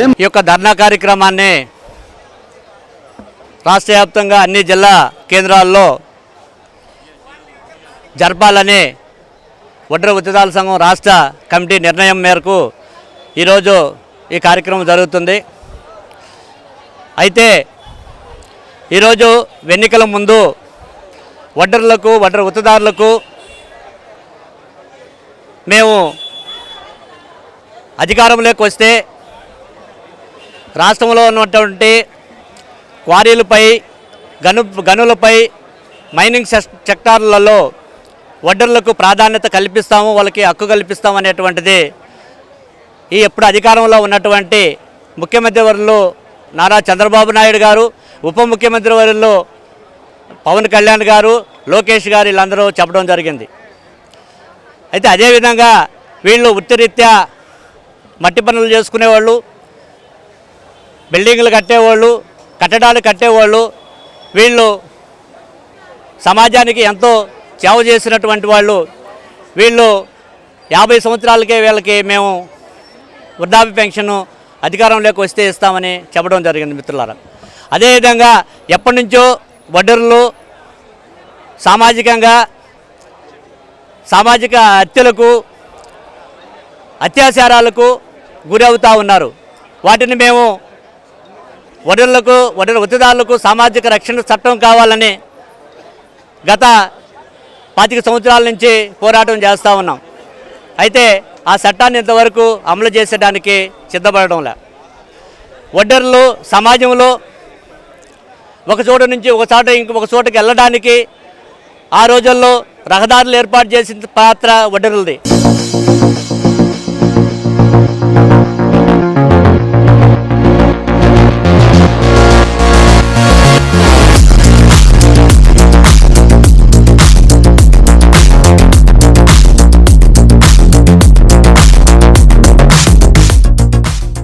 ఏం? ఈ యొక్క ధర్నా కార్యక్రమాన్ని రాష్ట్ర వ్యాప్తంగా అన్ని జిల్లా కేంద్రాల్లో జరపాలని ఒడ్ర ఉద్యోగాల సంఘం రాష్ట్ర కమిటీ నిర్ణయం మేరకు ఈరోజు ఈ కార్యక్రమం జరుగుతుంది. అయితే ఈరోజు ఎన్నికల ముందు వడ్డర్లకు వడ్ర ఉత్తదారులకు మేము అధికారంలోకి వస్తే రాష్ట్రంలో ఉన్నటువంటి క్వారీలపై గను గనులపై మైనింగ్ సెక్టార్లలో వడ్డర్లకు ప్రాధాన్యత కల్పిస్తాము వాళ్ళకి హక్కు కల్పిస్తాం అనేటువంటిది ఈ ఎప్పుడు అధికారంలో ఉన్నటువంటి ముఖ్యమంత్రి వర్యులు నారా చంద్రబాబు నాయుడు గారు ఉప ముఖ్యమంత్రి వర్యులు పవన్ కళ్యాణ్ గారు లోకేష్ గారు వీళ్ళందరూ చెప్పడం జరిగింది. అయితే అదేవిధంగా వీళ్ళు వృత్తిరీత్యా మట్టి పనులు చేసుకునేవాళ్ళు బిల్డింగ్లు కట్టేవాళ్ళు కట్టడాలు కట్టేవాళ్ళు వీళ్ళు సమాజానికి ఎంతో సేవ చేసినటువంటి వాళ్ళు. వీళ్ళు యాభై సంవత్సరాలకే వీళ్ళకి మేము వృద్ధాప్య పెన్షన్ అధికారంలోకి వస్తే ఇస్తామని చెప్పడం జరిగింది మిత్రులారా. అదేవిధంగా ఎప్పటి నుంచో వడ్డర్లు సామాజికంగా సామాజిక హత్యలకు అత్యాచారాలకు గురవుతూ ఉన్నారు. వాటిని మేము వడలకు వడల వృత్తిదారులకు సామాజిక రక్షణ చట్టం కావాలని గత పాతిక సంవత్సరాల నుంచి పోరాటం చేస్తూ ఉన్నాం. అయితే ఆ చట్టాన్ని ఇంతవరకు అమలు చేసేయడానికి సిద్ధపడడంలే వడ్డర్లు సమాజంలో ఒక చోట నుంచి ఒక చోట ఇంకొక చోటకి వెళ్ళడానికి ఆ రోజుల్లో రహదారులు ఏర్పాటు చేసిన పాత్ర వడ్డరులది